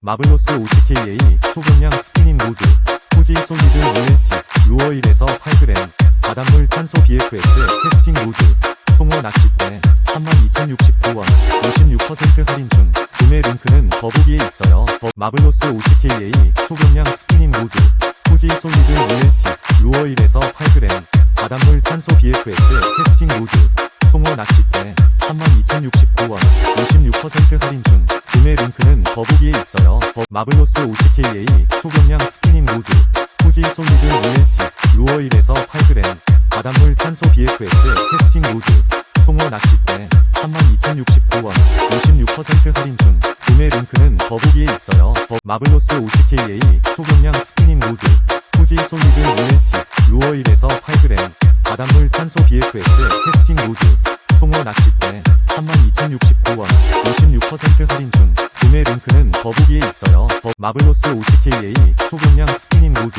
마블로스 50KA 소금량 스피닝 모드 후지 솔리드 OLT 루어일에서 8g 바닷물 탄소 BFS 테스팅 모드 송어 낚싯대 32,069원 56% 할인 중 구매 링크는 더보기에 있어요. 더- 마블로스 50KA 소금량 스피닝 모드 후지 솔리드 OLT 루어일에서 8g 바닷물 탄소 BFS 테스팅 모드 송어 낚싯대 32,069원 56% 할인 중 구매 링크는 더보기에 있어요. 더- 마블로스 50KA 소금량 스피닝 모드 후지 솔리드 OLT 루어일에서 8g 바닷물 탄소 BFS 테스팅 모드 송어 낚싯대 32,069원 56% 할인 중 구매 링크는 더보기에 있어요. 더- 마블로스 50KA 소금량 스피닝 모드 후지 솔리드 OLT 루어일에서 8g 바닷물 탄소 BFS 테스팅 모드 송어 낚싯대 32,069원 56% 할인 중 구매 링크는 더보기에 있어요. 더- 마블로스 50KA 소금량 스피닝 모드